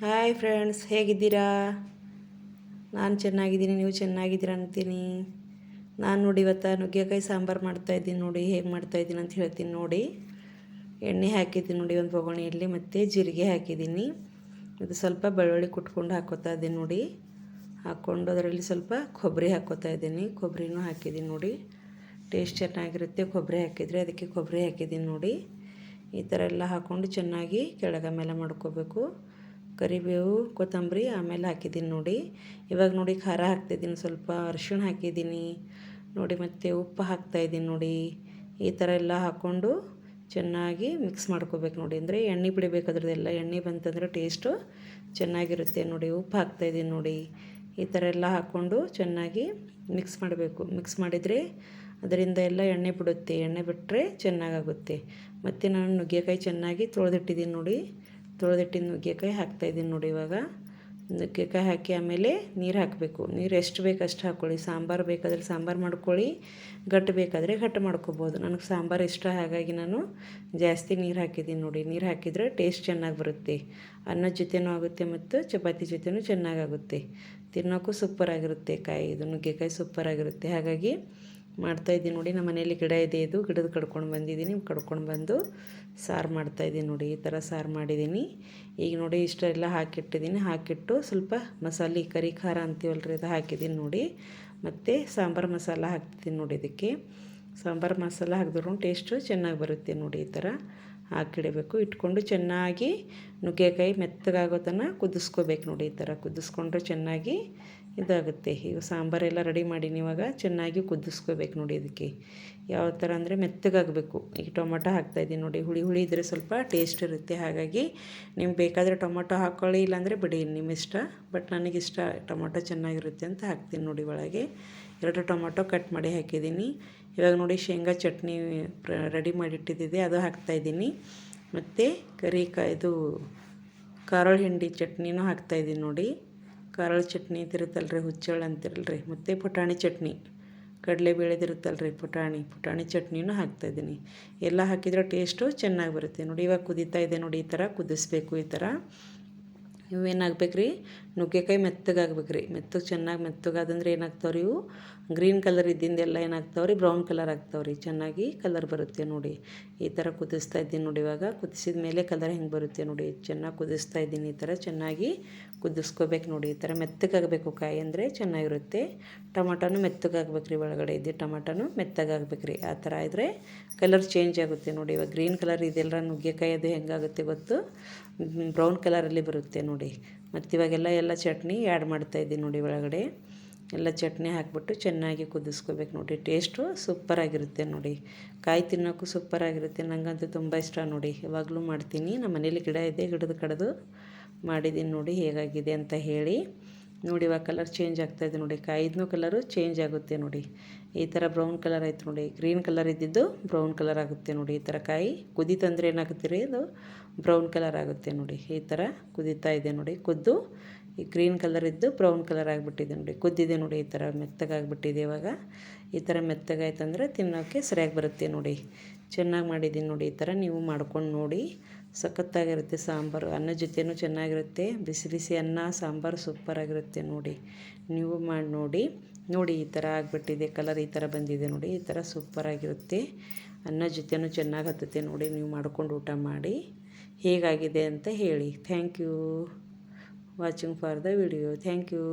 Hi friends ಹೇಗಿದ್ದೀರಾ? ನಾನು ಚೆನ್ನಾಗಿದ್ದೀನಿ, ನೀವು ಚೆನ್ನಾಗಿದ್ದೀರಾ ಅಂತೀನಿ. ನಾನು ನೋಡಿ ಇವತ್ತು ನುಗ್ಗೆಕಾಯಿ ಸಾಂಬಾರು ಮಾಡ್ತಾಯಿದ್ದೀನಿ ನೋಡಿ, ಹೇಗೆ ಮಾಡ್ತಾಯಿದ್ದೀನಿ ಅಂತ ಹೇಳ್ತೀನಿ ನೋಡಿ. ಎಣ್ಣೆ ಹಾಕಿದ್ದೀನಿ ನೋಡಿ ಒಂದು ಬೊಗಣೆಯಲ್ಲಿ ಮತ್ತು ಜೀರಿಗೆ ಹಾಕಿದ್ದೀನಿ. ಇದು ಸ್ವಲ್ಪ ಬೆಳ್ಳುಳ್ಳಿ ಕುಟ್ಕೊಂಡು ಹಾಕೋತಾ ಇದ್ದೀನಿ ನೋಡಿ. ಹಾಕ್ಕೊಂಡು ಅದರಲ್ಲಿ ಸ್ವಲ್ಪ ಕೊಬ್ಬರಿ ಹಾಕೋತಾ ಇದ್ದೀನಿ. ಕೊಬ್ಬರಿನೂ ಹಾಕಿದ್ದೀನಿ ನೋಡಿ. ಟೇಸ್ಟ್ ಚೆನ್ನಾಗಿರುತ್ತೆ, ಕೊಬ್ಬರಿ ಹಾಕಿದರೆ ಅದಕ್ಕೆ ಕೊಬ್ಬರಿ ಹಾಕಿದ್ದೀನಿ ನೋಡಿ. ಈ ಥರ ಎಲ್ಲ ಹಾಕ್ಕೊಂಡು ಚೆನ್ನಾಗಿ ಕೆಳಗೆ ಮೇಲೆ ಮಾಡ್ಕೋಬೇಕು. ಕರಿಬೇವು, ಕೊತ್ತಂಬರಿ ಆಮೇಲೆ ಹಾಕಿದ್ದೀನಿ ನೋಡಿ. ಇವಾಗ ನೋಡಿ ಖಾರ ಹಾಕ್ತಿದ್ದೀನಿ, ಸ್ವಲ್ಪ ಅರಿಶಿಣ ಹಾಕಿದ್ದೀನಿ. ನೋಡಿ ಮತ್ತು ಉಪ್ಪು ಹಾಕ್ತಾಯಿದ್ದೀನಿ ನೋಡಿ. ಈ ಥರ ಎಲ್ಲ ಹಾಕ್ಕೊಂಡು ಚೆನ್ನಾಗಿ ಮಿಕ್ಸ್ ಮಾಡ್ಕೋಬೇಕು ನೋಡಿ. ಅಂದರೆ ಎಣ್ಣೆ ಬಿಡಬೇಕು ಅದ್ರದ್ದೆಲ್ಲ ಎಣ್ಣೆ ಬಂತಂದರೆ ಟೇಸ್ಟು ಚೆನ್ನಾಗಿರುತ್ತೆ ನೋಡಿ. ಉಪ್ಪು ಹಾಕ್ತಾಯಿದ್ದೀನಿ ನೋಡಿ. ಈ ಥರ ಎಲ್ಲ ಹಾಕ್ಕೊಂಡು ಚೆನ್ನಾಗಿ ಮಿಕ್ಸ್ ಮಾಡಬೇಕು. ಮಿಕ್ಸ್ ಮಾಡಿದರೆ ಅದರಿಂದ ಎಲ್ಲ ಎಣ್ಣೆ ಬಿಡುತ್ತೆ. ಎಣ್ಣೆ ಬಿಟ್ಟರೆ ಚೆನ್ನಾಗಾಗುತ್ತೆ. ಮತ್ತು ನಾನು ನುಗ್ಗೆಕಾಯಿ ಚೆನ್ನಾಗಿ ತೊಳೆದಿಟ್ಟಿದ್ದೀನಿ ನೋಡಿ. ತೊಳೆದಿಟ್ಟಿನ ನುಗ್ಗೆಕಾಯಿ ಹಾಕ್ತಾಯಿದ್ದೀನಿ ನೋಡಿ ಇವಾಗ. ನುಗ್ಗೆಕಾಯಿ ಹಾಕಿ ಆಮೇಲೆ ನೀರು ಹಾಕಬೇಕು. ನೀರು ಎಷ್ಟು ಬೇಕು ಅಷ್ಟು ಹಾಕ್ಕೊಳ್ಳಿ ಸಾಂಬಾರು ಬೇಕಾದರೆ ಸಾಂಬಾರು ಮಾಡ್ಕೊಳ್ಳಿ. ಗಟ್ಟು ಬೇಕಾದರೆ ಗಟ್ಟು ಮಾಡ್ಕೊಬೋದು. ನನಗೆ ಸಾಂಬಾರು ಇಷ್ಟ, ಹಾಗಾಗಿ ನಾನು ಜಾಸ್ತಿ ನೀರು ಹಾಕಿದ್ದೀನಿ ನೋಡಿ. ನೀರು ಹಾಕಿದರೆ ಟೇಸ್ಟ್ ಚೆನ್ನಾಗಿ ಬರುತ್ತೆ. ಅನ್ನದ ಜೊತೆನೂ ಆಗುತ್ತೆ ಮತ್ತು ಚಪಾತಿ ಜೊತೆನೂ ಚೆನ್ನಾಗಾಗುತ್ತೆ ತಿನ್ನೋಕ್ಕೂ ಸೂಪರಾಗಿರುತ್ತೆ ಕಾಯಿ. ಇದು ನುಗ್ಗೆಕಾಯಿ ಸೂಪರಾಗಿರುತ್ತೆ ಹಾಗಾಗಿ ಮಾಡ್ತಾಯಿದ್ದೀನಿ ನೋಡಿ, ನಮ್ಮ ಮನೆಯಲ್ಲಿ ಗಿಡ ಇದೆ ಇದು. ಗಿಡದ ಕಡ್ಕೊಂಡು ಬಂದಿದ್ದೀನಿ. ಕಡ್ಕೊಂಡು ಬಂದು ಸಾರು ಮಾಡ್ತಾಯಿದ್ದೀನಿ ನೋಡಿ, ಈ ಥರ ಸಾರು ಮಾಡಿದ್ದೀನಿ. ಈಗ ನೋಡಿ, ಇಷ್ಟೆಲ್ಲ ಹಾಕಿಟ್ಟಿದ್ದೀನಿ. ಹಾಕಿಟ್ಟು ಸ್ವಲ್ಪ ಮಸಾಲೆ, ಕರಿ ಖಾರ ಅಂತೀವಲ್ರಿ, ಅದು ಹಾಕಿದ್ದೀನಿ ನೋಡಿ. ಮತ್ತು ಸಾಂಬಾರು ಮಸಾಲ ಹಾಕ್ತಿದ್ದೀನಿ ನೋಡಿ ಇದಕ್ಕೆ. ಸಾಂಬಾರು ಮಸಾಲ ಹಾಕಿದ್ರು ಟೇಸ್ಟು ಚೆನ್ನಾಗಿ ಬರುತ್ತೆ ನೋಡಿ ಈ ಥರ ಹಾಕಿಡಬೇಕು ಇಟ್ಕೊಂಡು ಚೆನ್ನಾಗಿ ನುಗ್ಗೆಕಾಯಿ ಮೆತ್ತಗಾಗೋ ತನಕ ಕುದಿಸ್ಕೋಬೇಕು ನೋಡಿ ಈ ಥರ. ಕುದಿಸ್ಕೊಂಡ್ರೆ ಚೆನ್ನಾಗಿ ಇದಾಗುತ್ತೆ. ಈಗ ಸಾಂಬಾರೆಲ್ಲ ರೆಡಿ ಮಾಡೀನಿ ಇವಾಗ. ಚೆನ್ನಾಗಿ ಕುದಿಸ್ಕೋಬೇಕು ನೋಡಿ ಇದಕ್ಕೆ. ಯಾವ ಥರ ಅಂದರೆ ಮೆತ್ತಗಾಗಬೇಕು. ಈಗ ಟೊಮೊಟೊ ಹಾಕ್ತಾಯಿದ್ದೀನಿ ನೋಡಿ. ಹುಳಿ ಹುಳಿ ಇದ್ದರೆ ಸ್ವಲ್ಪ ಟೇಸ್ಟ್ ಇರುತ್ತೆ. ಹಾಗಾಗಿ ನಿಮ್ಗೆ ಬೇಕಾದರೆ ಟೊಮೊಟೊ ಹಾಕ್ಕೊಳ್ಳಿ ಇಲ್ಲಾಂದರೆ ಬಿಡಿ. ನಿಮ್ಮ ಇಷ್ಟ. ಬಟ್ ನನಗಿಷ್ಟ ಟೊಮೊಟೊ ಚೆನ್ನಾಗಿರುತ್ತೆ ಅಂತ ಹಾಕ್ತೀನಿ ನೋಡಿ ಒಳಗೆ. ಎರಡು ಟೊಮೊಟೊ ಕಟ್ ಮಾಡಿ ಹಾಕಿದ್ದೀನಿ. ಇವಾಗ ನೋಡಿ ಶೇಂಗಾ ಚಟ್ನಿ ರೆಡಿ ಮಾಡಿಟ್ಟಿದ್ದಿದೆ, ಅದು ಹಾಕ್ತಾಯಿದ್ದೀನಿ ಮತ್ತು ಕರಿ ಕ ಇದು ಕಾರಳ ಹಿಂಡಿ ಚಟ್ನಿನೂ ಹಾಕ್ತಾಯಿದ್ದೀನಿ ನೋಡಿ. ಕಾರಳ ಚಟ್ನಿ ರೀ ಹುಚ್ಚಳ ಅಂತಿರಲ್ರಿ. ಮತ್ತು ಪುಟಾಣಿ ಚಟ್ನಿ, ಕಡಲೆ ಬೇಳೆದಿರುತ್ತಲ್ರಿ ಪುಟಾಣಿ ಪುಟಾಣಿ ಚಟ್ನಿನೂ ಹಾಕ್ತಾಯಿದ್ದೀನಿ ಎಲ್ಲ ಹಾಕಿದ್ರೆ ಟೇಸ್ಟು ಚೆನ್ನಾಗಿ ಬರುತ್ತೆ. ನೋಡಿ ಇವಾಗ ಕುದೀತಾ ಇದೆ ನೋಡಿ, ಈ ಥರ ಕುದಿಸ್ಬೇಕು ಈ ಥರ. ಇವೇನಾಗಬೇಕ್ರಿ? ನುಗ್ಗೆಕಾಯಿ ಮೆತ್ತಗಾಗ್ಬೇಕು ರೀ ಮೆತ್ತಗೆ ಚೆನ್ನಾಗಿ ಮೆತ್ತಗಾದಂದ್ರೆ ಏನಾಗ್ತಾವ್ರಿ ಇವು? ಗ್ರೀನ್ ಕಲರ್ ಇದ್ದಿಂದೆಲ್ಲ ಏನಾಗ್ತಾವ್ರಿ? ಬ್ರೌನ್ ಕಲರ್ ಆಗ್ತಾವೆ ರೀ ಚೆನ್ನಾಗಿ ಕಲರ್ ಬರುತ್ತೆ ನೋಡಿ. ಈ ಥರ ಕುದಿಸ್ತಾ ಇದ್ದೀನಿ ನೋಡಿ ಇವಾಗ. ಕುದಿಸಿದ ಮೇಲೆ ಕಲರ್ ಹೆಂಗೆ ಬರುತ್ತೆ ನೋಡಿ. ಚೆನ್ನಾಗಿ ಕುದಿಸ್ತಾ ಇದ್ದೀನಿ ಈ ಥರ. ಚೆನ್ನಾಗಿ ಕುದಿಸ್ಕೋಬೇಕು ನೋಡಿ. ಈ ಥರ ಮೆತ್ತಗಾಗಬೇಕು ಕಾಯಿ ಅಂದರೆ ಚೆನ್ನಾಗಿರುತ್ತೆ. ಟೊಮಾಟೋನು ಮೆತ್ತಗಾಗ್ಬೇಕು ರೀ ಒಳಗಡೆ ಇದ್ದು ಟೊಮಾಟೋನು ಮೆತ್ತಗಾಗ್ಬೇಕು ರೀ ಆ ಥರ ಇದ್ದರೆ ಕಲರ್ ಚೇಂಜ್ ಆಗುತ್ತೆ ನೋಡಿ. ಇವಾಗ ಗ್ರೀನ್ ಕಲರ್ ಇದೆಲ್ಲ ನುಗ್ಗೆಕಾಯಿ ಅದು ಹೆಂಗಾಗುತ್ತೆ ಗೊತ್ತು? ಬ್ರೌನ್ ಕಲರಲ್ಲಿ ಬರುತ್ತೆ ನೋಡಿ. ಮತ್ತು ಇವಾಗೆಲ್ಲ ಎಲ್ಲ ಚಟ್ನಿ ಆ್ಯಡ್ ಮಾಡ್ತಾಯಿದ್ದೀನಿ ನೋಡಿ ಒಳಗಡೆ. ಎಲ್ಲ ಚಟ್ನಿ ಹಾಕ್ಬಿಟ್ಟು ಚೆನ್ನಾಗಿ ಕುದಿಸ್ಕೋಬೇಕು ನೋಡಿ. ಟೇಸ್ಟು ಸೂಪರಾಗಿರುತ್ತೆ ನೋಡಿ. ಕಾಯಿ ತಿನ್ನೋಕ್ಕೂ ಸೂಪರಾಗಿರುತ್ತೆ ನನಗಂತೂ ತುಂಬ ಇಷ್ಟ ನೋಡಿ. ಯಾವಾಗಲೂ ಮಾಡ್ತೀನಿ. ನಮ್ಮ ಮನೇಲಿ ಗಿಡ ಇದೆ ಗಿಡದ ಕಡೆದು ಮಾಡಿದ್ದೀನಿ ನೋಡಿ ಹೇಗಾಗಿದೆ ಅಂತ ಹೇಳಿ. ನೋಡಿ ಇವಾಗ ಕಲರ್ ಚೇಂಜ್ ಆಗ್ತಾಯಿದೆ ನೋಡಿ. ಕಾಯಿದ್ನೂ ಕಲರು ಚೇಂಜ್ ಆಗುತ್ತೆ ನೋಡಿ. ಈ ಥರ ಬ್ರೌನ್ ಕಲರ್ ಆಯ್ತು ನೋಡಿ. ಗ್ರೀನ್ ಕಲರ್ ಇದ್ದಿದ್ದು ಬ್ರೌನ್ ಕಲರ್ ಆಗುತ್ತೆ ನೋಡಿ. ಈ ಥರ ಕಾಯಿ ಕುದೀತಂದ್ರೆ ಏನಾಗುತ್ತೆ ರೀ? ಅದು ಬ್ರೌನ್ ಕಲರ್ ಆಗುತ್ತೆ ನೋಡಿ. ಈ ಥರ ಕುದೀತಾ ಇದೆ ನೋಡಿ. ಕುದ್ದು ಈ ಗ್ರೀನ್ ಕಲರ್ ಇದ್ದು ಬ್ರೌನ್ ಕಲರ್ ಆಗಿಬಿಟ್ಟಿದೆ ನೋಡಿ. ಕುದ್ದಿದೆ ನೋಡಿ. ಈ ಥರ ಮೆತ್ತಗಾಗಿಬಿಟ್ಟಿದೆ ಇವಾಗ. ಈ ಥರ ಮೆತ್ತಗಾಯ್ತಂದ್ರೆ ತಿನ್ನೋಕ್ಕೆ ಸರಿಯಾಗಿ ಬರುತ್ತೆ ನೋಡಿ. ಚೆನ್ನಾಗಿ ಮಾಡಿದ್ದೀನಿ ನೋಡಿ. ಈ ಥರ ನೀವು ಮಾಡ್ಕೊಂಡು ನೋಡಿ. ಸಖತ್ತಾಗಿರುತ್ತೆ ಸಾಂಬಾರು. ಅನ್ನ ಜೊತೆನೂ ಚೆನ್ನಾಗಿರುತ್ತೆ. ಬಿಸಿ ಬಿಸಿ ಅನ್ನ, ಸಾಂಬಾರು ಸೂಪರಾಗಿರುತ್ತೆ ನೋಡಿ. ನೀವು ಮಾಡಿ ನೋಡಿ. ನೋಡಿ, ಈ ಥರ ಆಗಿಬಿಟ್ಟಿದೆ, ಕಲರ್ ಈ ಥರ ಬಂದಿದೆ ನೋಡಿ. ಈ ಥರ ಸೂಪರಾಗಿರುತ್ತೆ. ಅನ್ನ ಜೊತೆನೂ ಚೆನ್ನಾಗಿ ಹತ್ತುತ್ತೆ ನೋಡಿ. ನೀವು ಮಾಡ್ಕೊಂಡು ಊಟ ಮಾಡಿ. ಹೇಗಾಗಿದೆ ಅಂತ ಹೇಳಿ. Thank you watching for the video thank you